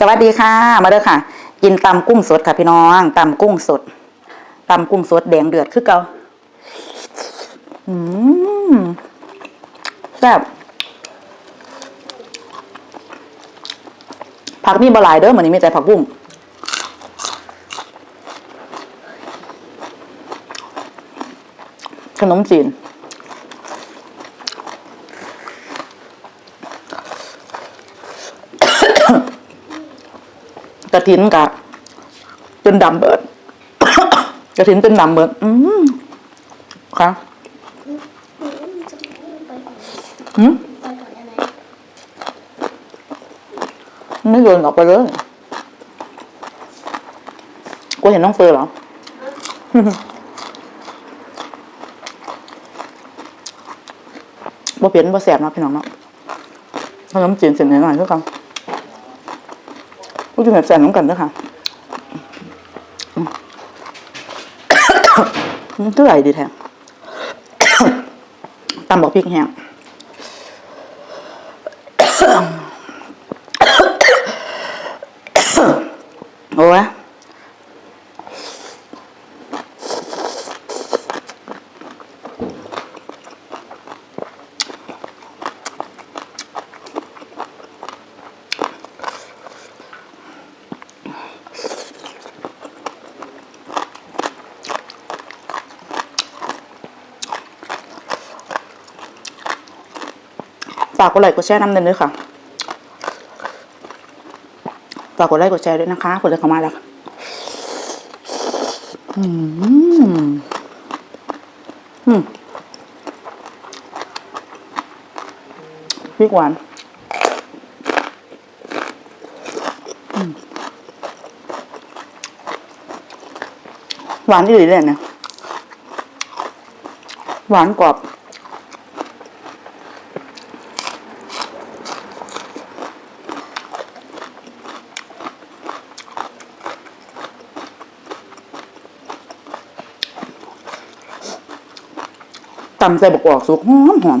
สวัสดีค่ะ มาเด้อค่ะ กินตำกุ้งสดค่ะพี่น้องตำกุ้งสดตำกุ้งสดแดงเดือดคือเกาอืมแซ่บผักมีบหลายเด้อเหมือนนี้มีแต่ผักบุ้งขนมจีน ก ระถินกะจนดำเบิดกระถินจนดำเบิดอืมค่ะอืมไปก่อนได้ไหมไม่โยนออกไปเลยกูเห็นน้องเฟยเหรอบ่เปลี่ยนบ่แสบนะพี่น้องเนาะขนมจีนเสร็จหน่อยๆก็กัน กูจะแบบแสนน้ำกันด้วยค่ะก็ไหลดีแท้ตำบอกพริกแห้งโอ้ย ฝากกดไลค์กดแชร์น้ำเดินด้วยค่ะ ฝากกดไลค์กดแชร์ด้วยนะคะกดเลยเข้ามาแล้วอืมอืมพริกหวานอืมหวานดีเลยเนี่ยหวานกรอบ ตำใส่บกกอกสุกหอมหอม